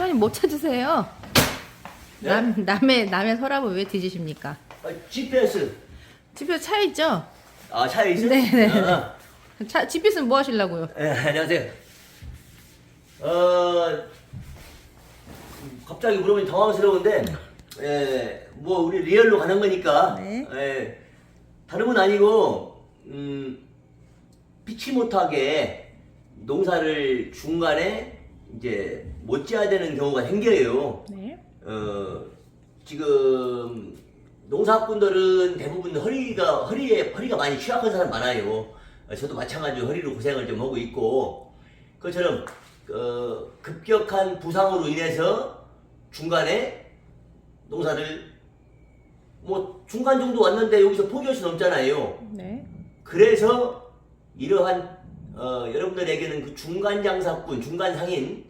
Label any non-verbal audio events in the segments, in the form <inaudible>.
사장님 못 찾으세요? 네? 남, 남의, 남의 서랍을 왜 뒤지십니까? 아, GPS. 집에 차 있죠? 아, 차에 있어? 네, 네, 네. 아, 차, 집 있으면 뭐 하시려고요? 아. 예, 안녕하세요. 어, 갑자기 물어보니 당황스러운데, 예, 뭐, 우리 리얼로 가는 거니까, 네. 예, 다른 건 아니고, 음, 피치 못하게 농사를 중간에 이제 못 지어야 되는 경우가 생겨요. 네. 어, 지금 농사꾼들은 대부분 허리가 허리에 허리가 많이 취약한 사람 많아요. 어, 저도 마찬가지로 허리로 고생을 좀 하고 있고 그처럼 어, 급격한 부상으로 인해서 중간에 농사를 뭐 중간 정도 왔는데 여기서 포기할 수는 없잖아요. 네. 그래서 이러한 어, 여러분들에게는 그 중간 장사꾼, 중간 상인,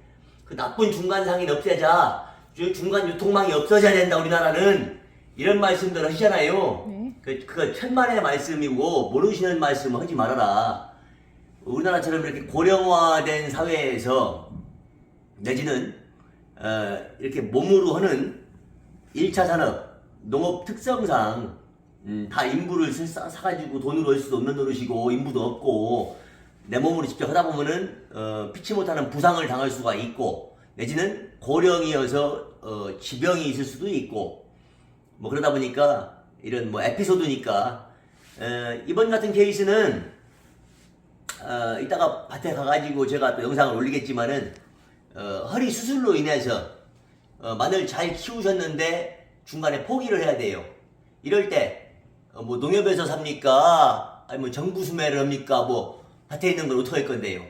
그 나쁜 중간 상인 없애자, 저 중간 유통망이 없어져야 된다 우리나라는 이런 말씀들 하시잖아요. 네. 그 그거 천만의 말씀이고 모르시는 말씀 하지 말아라. 우리나라처럼 이렇게 고령화된 사회에서 내지는 어, 이렇게 몸으로 하는 1차 산업, 농업 특성상 음, 다 인부를 사- 사- 사가지고 돈으로 할 수도 없는 노릇이고 인부도 없고 내 몸으로 직접 하다 보면은 어, 피치 못하는 부상을 당할 수가 있고 내지는 고령이어서 어, 지병이 있을 수도 있고 뭐 그러다 보니까 이런 뭐 에피소드니까 어, 이번 같은 케이스는 어, 이따가 밭에 가가지고 제가 또 영상을 올리겠지만은 어, 허리 수술로 인해서 어, 마늘 잘 키우셨는데 중간에 포기를 해야 돼요. 이럴 때뭐 농협에서 삽니까? 아니면 정부 수매를 합니까? 뭐 밭에 있는 걸 어떻게 할 건데요?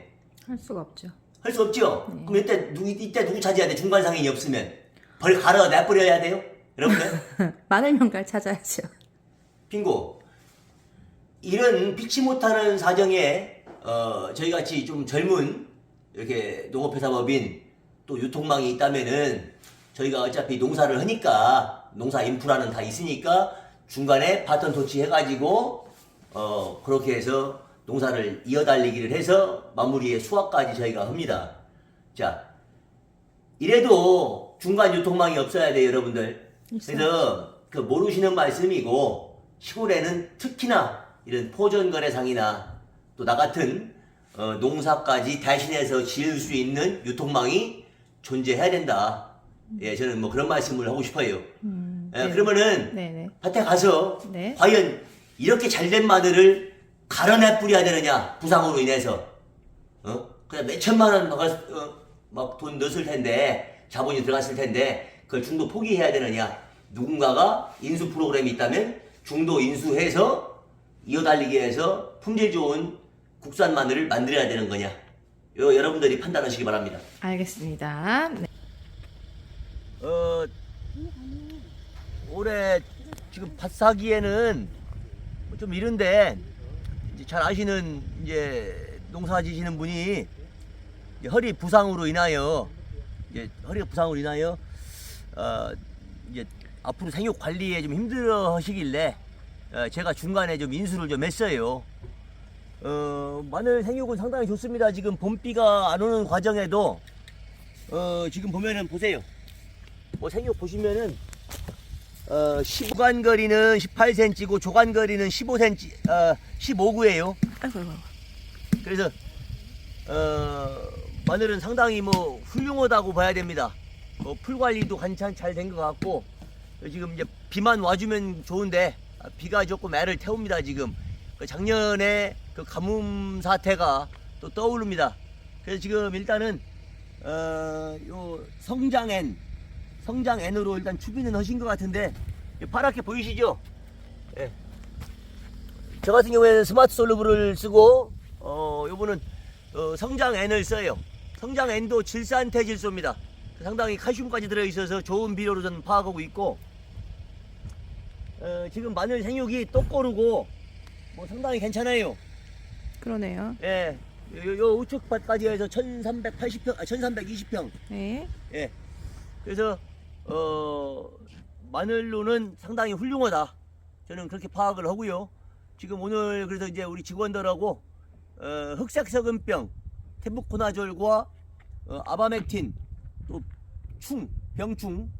할 수가 없죠. 할 수 없죠. 네. 그럼 이때 누구 이때 누구 차지해야 돼? 중간 상인이 없으면 벌 갈아 내버려야 돼요, 여러분들. <laughs> 마늘 명갈 찾아야죠. 빙고. 이런 피치 못하는 사정에 어, 저희 같이 좀 젊은 이렇게 농업회사법인 또 유통망이 있다면은 저희가 어차피 농사를 하니까 농사 인프라는 다 있으니까 중간에 바톤 터치 해가지고 어 그렇게 해서 농사를 이어달리기를 해서 마무리에 수확까지 저희가 합니다. 자 이래도 중간 유통망이 없어야 돼요, 여러분들. 그래서 그 모르시는 말씀이고 시골에는 특히나 이런 포전거래상이나 또 나 같은 어, 농사까지 대신해서 지을 수 있는 유통망이 존재해야 된다. 예, 저는 뭐 그런 말씀을 하고 싶어요. 음, 예, 네. 그러면은 네네. 밭에 가서 네. 과연 이렇게 잘 된 마늘을 갈아내 뿌려야 되느냐 부상으로 인해서 어 그냥 몇 천만 원 어, 막돈 넣었을 텐데 자본이 들어갔을 텐데 그걸 중도 포기해야 되느냐 누군가가 인수 프로그램이 있다면 중도 인수해서 이어달리기 위해서 품질 좋은 국산 마늘을 만들어야 되는 거냐 요 여러분들이 판단하시기 바랍니다. 알겠습니다. 네. 어 올해 지금 밭 사기에는 좀 이른데 잘 아시는 이제 농사 지시는 분이 허리 부상으로 인하여 이제 허리 부상으로 인하여 어 이제 앞으로 생육 관리에 좀 힘들어 하시길래 어, 제가 중간에 좀 인수를 좀 했어요. 어 마늘 생육은 상당히 좋습니다. 지금 봄비가 안 오는 과정에도 어 지금 보면은 보세요. 뭐 생육 보시면은 어, 시간거리는 18cm고 조간 거리는 15cm, 어, 15구예요. 아이고, 아이고. 그래서 어, 마늘은 상당히 뭐 훌륭하다고 봐야 됩니다. 뭐 풀 관리도 한참 잘 된 것 같고 지금 이제 비만 와주면 좋은데 아, 비가 조금 애를 태웁니다 지금. 그 작년에 그 가뭄 사태가 또 떠오릅니다. 그래서 지금 일단은 어, 요 성장엔 성장엔으로 일단 추비는 하신 것 같은데 이 파랗게 보이시죠? 예. 저 같은 경우에는 스마트 솔루브를 쓰고 어 요거는 어, 성장 N을 써요. 성장 N도 질산태 질소입니다. 상당히 칼슘까지 들어있어서 좋은 비료로 저는 파악하고 있고 어, 지금 마늘 생육이 똑고르고 뭐 상당히 괜찮아요. 그러네요. 예, 요, 요 우측밭까지 해서 1380평, 아, 1320평. 네. 예. 그래서 어 마늘로는 상당히 훌륭하다. 저는 그렇게 파악을 하고요. 지금 오늘 그래서 이제 우리 직원들하고 어, 흑색 석은병, 테부코나졸과 어, 아바맥틴 또 충, 병충,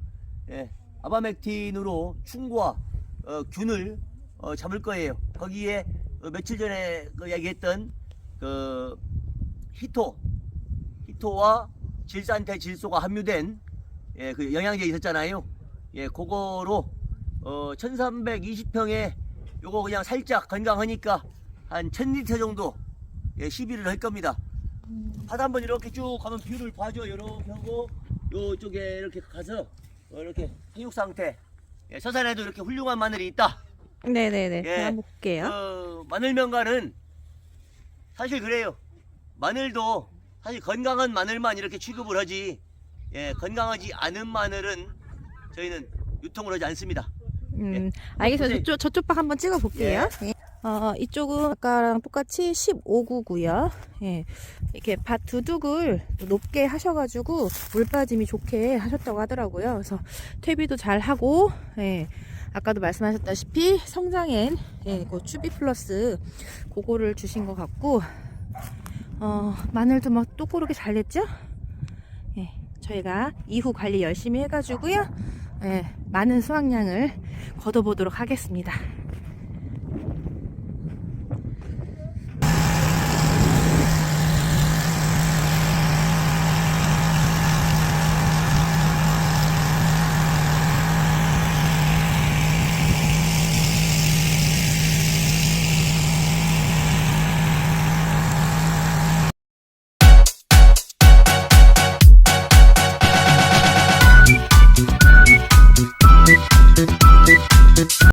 예, 아바맥틴으로 충과 어, 균을 어, 잡을 거예요. 거기에 어, 며칠 전에 그 얘기했던 그 히토, 히토와 질산태 질소가 함유된 예, 그 영양제 있었잖아요. 예, 그거로 어, 1320평에 요거 그냥 살짝 건강하니까 한 1000리터 정도 예, 시비를 할 겁니다. 바다 한번 이렇게 쭉 가면 뷰를 봐줘. 이렇게 하고 요쪽에 이렇게 가서 어, 이렇게 생육 상태. 예, 서산에도 이렇게 훌륭한 마늘이 있다. 네네네. 예. 한번 볼게요. 어, 마늘 명가는 사실 그래요. 마늘도 사실 건강한 마늘만 이렇게 취급을 하지. 예, 건강하지 않은 마늘은 저희는 유통을 하지 않습니다. 음, 알겠습니다. 선생님. 저쪽, 저쪽 박 한번 찍어 볼게요. 예. 어, 이쪽은 아까랑 똑같이 15구고요. 예. 이렇게 밭 두둑을 높게 하셔가지고 물 빠짐이 좋게 하셨다고 하더라고요. 그래서 퇴비도 잘 하고, 예. 아까도 말씀하셨다시피 성장엔 예, 그 추비 플러스 그거를 주신 것 같고, 어, 마늘도 막 똑고르게 잘 됐죠? 예. 저희가 이후 관리 열심히 해가지고요. 예, 많은 수확량을 거둬보도록 하겠습니다.